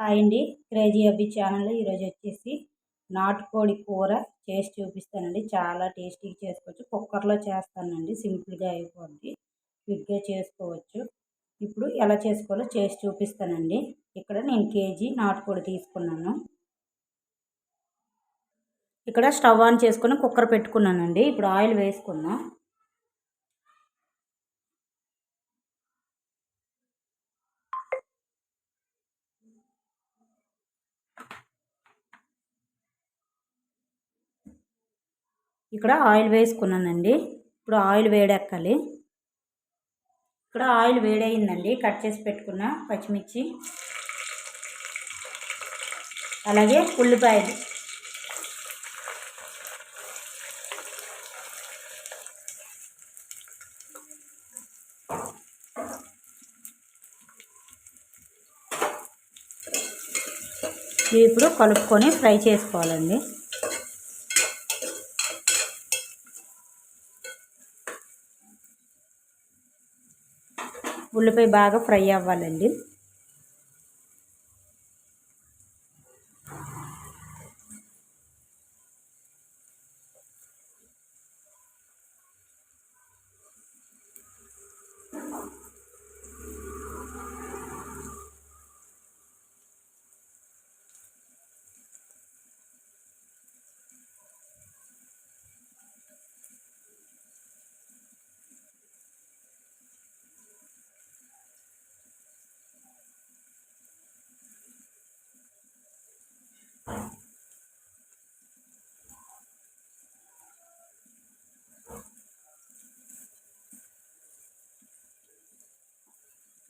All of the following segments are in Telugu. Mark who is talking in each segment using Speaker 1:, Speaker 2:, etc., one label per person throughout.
Speaker 1: హాయ్ అండి. క్రేజీ అబ్బి ఛానల్లో ఈరోజు వచ్చేసి నాటుకోడి కూర చేసి చూపిస్తానండి. చాలా టేస్టీగా చేసుకోవచ్చు. కుక్కర్లో చేస్తానండి. సింపుల్గా అయిపోద్ది. క్విక్గా చేసుకోవచ్చు. ఇప్పుడు ఎలా చేసుకోవాలో చేసి చూపిస్తానండి. ఇక్కడ నేను కేజీ నాటుకోడి తీసుకున్నాను. ఇక్కడ స్టవ్ ఆన్ చేసుకుని కుక్కర్ పెట్టుకున్నానండి. ఇప్పుడు ఆయిల్ వేసుకున్నాను ఇక్కడ ఆయిల్ వేసుకున్నానండి. ఇప్పుడు ఆయిల్ వేడెక్కాలి. ఇక్కడ ఆయిల్ వేడయిందండి. కట్ చేసి పెట్టుకున్న పచ్చిమిర్చి. అలాగే ఉల్లిపాయలు. ఇప్పుడు కలుపుకొని ఫ్రై చేసుకోవాలండి. ఉల్లిపాయ బాగా ఫ్రై అవ్వాలండి.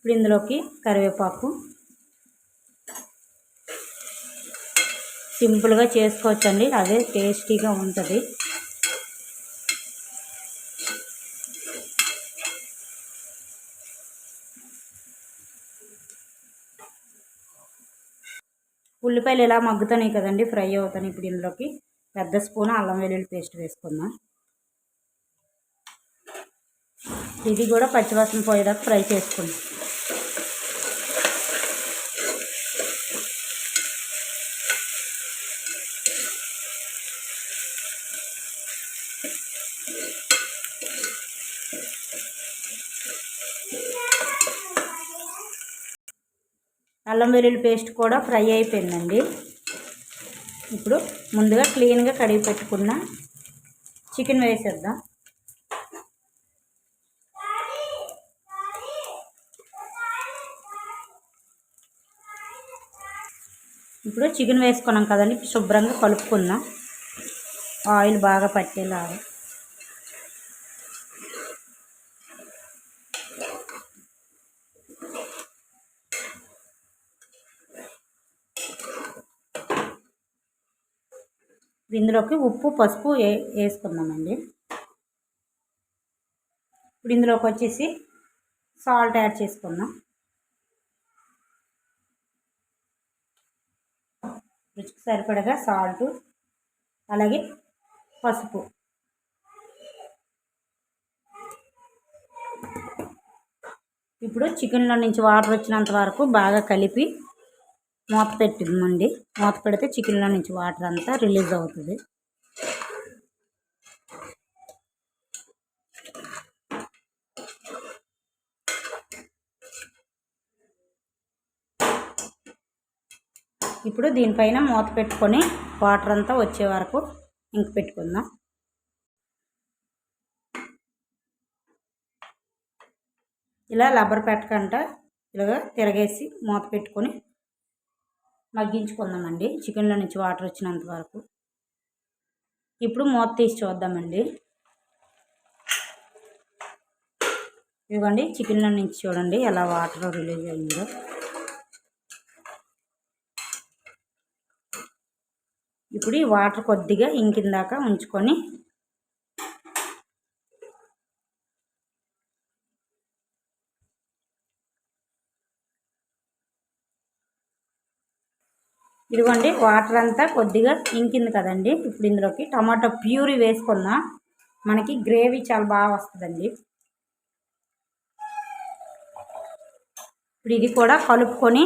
Speaker 1: ఇప్పుడు ఇందులోకి కరివేపాకు. సింపుల్గా చేసుకోవచ్చండి. అదే టేస్టీగా ఉంటుంది. ఉల్లిపాయలు ఇలా మగ్గుతున్నాయి కదండి ఫ్రై అవుతాయి ఇప్పుడు ఇందులోకి. పెద్ద స్పూన్ అల్లం వెల్లుల్లి పేస్ట్ వేసుకుందాం. ఇది కూడా పచ్చివాసన పోయేదాకా ఫ్రై చేసుకుందాం. అల్లం వెల్లుల్లి పేస్ట్ కూడా ఫ్రై అయిపోయిందండి. ఇప్పుడు ముందుగా క్లీన్గా కడిగి పెట్టుకున్న చికెన్ వేసేద్దాం. ఇప్పుడు చికెన్ వేసుకున్నాం కదండి శుభ్రంగా కలుపుకుందాం. ఆయిల్ బాగా పట్టేలాగా. ఇందులోకి ఉప్పు పసుపు వే వేసుకుందామండి. ఇప్పుడు ఇందులోకి వచ్చేసి సాల్ట్ యాడ్ చేసుకుందాం. రుచికి సరిపడగా సాల్ట్ అలాగే పసుపు. ఇప్పుడు చికెన్లో నుంచి వాటర్ వచ్చినంత వరకు బాగా కలిపి మూత పెట్టిందండి మూత పెడితే చికెన్లో నుంచి వాటర్ అంతా రిలీజ్ అవుతుంది. ఇప్పుడు దీనిపైన మూత పెట్టుకొని వాటర్ అంతా వచ్చే వరకు ఇంక పెట్టుకుందాం. ఇలా లబ్బర్ పెట్టకంట ఇలాగ తిరగేసి మూత పెట్టుకొని మగ్గించుకుందామండి. చికెన్లో నుంచి వాటర్ వచ్చినంత వరకు. ఇప్పుడు మూత తీసి చూద్దామండి. ఇవ్వండి చికెన్లో నుంచి చూడండి ఎలా వాటర్ రిలీజ్ అయిందో. ఇప్పుడు ఈ వాటర్ కొద్దిగా ఇంకిందాక ఉంచుకొని ఇదిగోండి వాటర్ అంతా కొద్దిగా ఇంకింది కదండి. ఇప్పుడు ఇందులోకి టమాటో ప్యూరీ వేసుకున్నా మనకి గ్రేవీ చాలా బాగా వస్తుందండి. ఇప్పుడు ఇది కూడా కలుపుకొని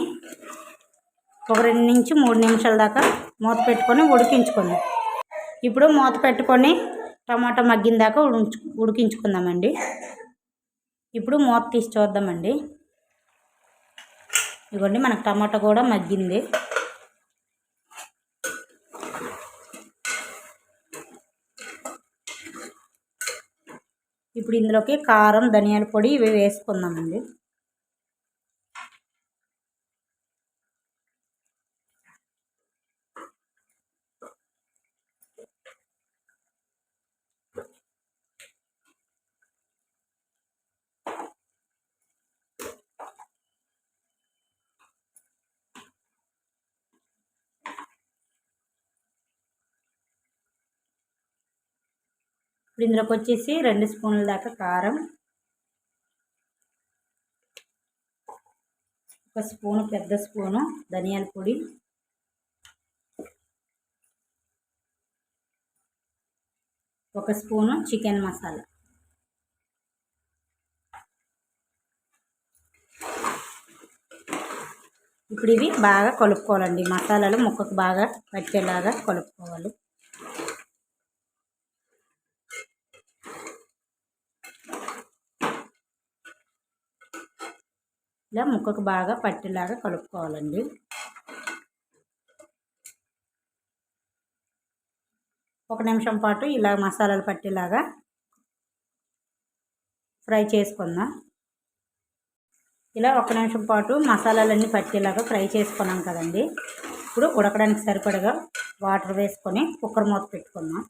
Speaker 1: ఒక రెండు నుంచి మూడు నిమిషాల దాకా మూత పెట్టుకొని ఉడికించుకుందాం. ఇప్పుడు మూత పెట్టుకొని టమాటా మగ్గిన దాకా ఉడించు ఉడికించుకుందామండి. ఇప్పుడు మూత తీసి చూద్దామండి. ఇదిగోండి మనకు టమాటా కూడా మగ్గింది. ఇప్పుడు ఇందులోకి కారం ధనియాల పొడి ఇవి వేసుకుందామండి. ఇప్పుడు ఇందులోకి వచ్చేసి రెండు స్పూన్ల దాకా కారం. ఒక స్పూను పెద్ద స్పూను ధనియాల పొడి. ఒక స్పూను చికెన్ మసాలా. ఇప్పుడు ఇవి బాగా కలుపుకోవాలండి. మసాలాలు ముక్కకు బాగా పట్టేలాగా కలుపుకోవాలి. ఇలా ముక్కకు బాగా పట్టేలాగా కలుపుకోవాలండి. ఒక నిమిషం పాటు ఇలా మసాలాలు పట్టేలాగా ఫ్రై చేసుకుందాం. ఇలా ఒక నిమిషం పాటు మసాలాలన్నీ పట్టేలాగా ఫ్రై చేసుకున్నాం కదండి. ఇప్పుడు ఉడకడానికి సరిపడగా వాటర్ వేసుకొని కుక్కర్ మూత పెట్టుకుందాం.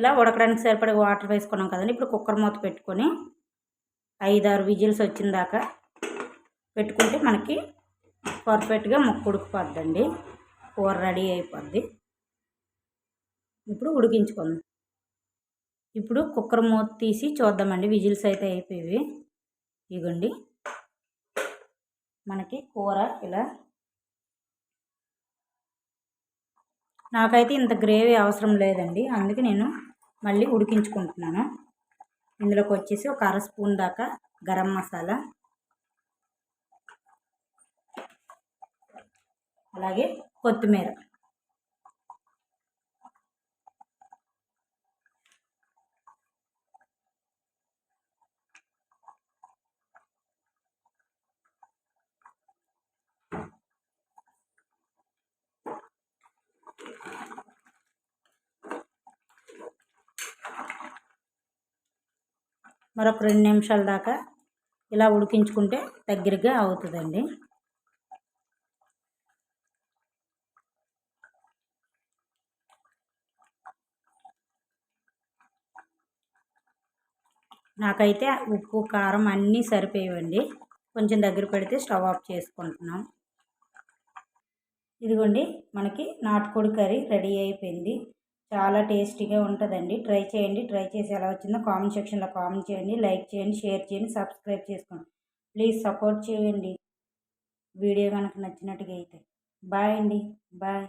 Speaker 1: ఇలా ఉడకడానికి సరిపడే వాటర్ వేసుకున్నాం కదండి. ఇప్పుడు కుక్కర్ మూత పెట్టుకొని ఐదారు విజిల్స్ వచ్చిన దాకా పెట్టుకుంటే మనకి పర్ఫెక్ట్గా ముక్క ఉడికిపోద్దండి. కూర రెడీ అయిపోద్ది. ఇప్పుడు ఉడికించుకుందాం. ఇప్పుడు కుక్కర్ మూత తీసి చూద్దామండి. విజిల్స్ అయితే అయిపోయి ఇగండి. మనకి కూర ఇలా నాకైతే ఇంత గ్రేవీ అవసరం లేదండి. అందుకే నేను మళ్ళీ ఉడికించుకుంటున్నాను. ఇందులోకి వచ్చేసి ఒక అర స్పూన్ దాకా గరం మసాలా. అలాగే కొత్తిమీర. మరొక రెండు నిమిషాల దాకా ఇలా ఉడికించుకుంటే దగ్గరగా అవుతుందండి. నాకైతే ఉప్పు కారం అన్నీ సరిపోయేవండి. కొంచెం దగ్గర పెడితే స్టవ్ ఆఫ్ చేసుకుంటున్నాం. ఇదిగోండి మనకి నాటుకోడి కర్రీ రెడీ అయిపోయింది. చాలా టేస్టీగా ఉంటుందండి. ట్రై చేయండి. ట్రై చేసి ఎలా వచ్చిందో కామెంట్ సెక్షన్లో కామెంట్ చేయండి. లైక్ చేయండి. షేర్ చేయండి. సబ్స్క్రైబ్ చేసుకోండి. ప్లీజ్ సపోర్ట్ చేయండి. వీడియో కనుక నచ్చినట్టుగా అయితే. బాయ్ అండి. బాయ్.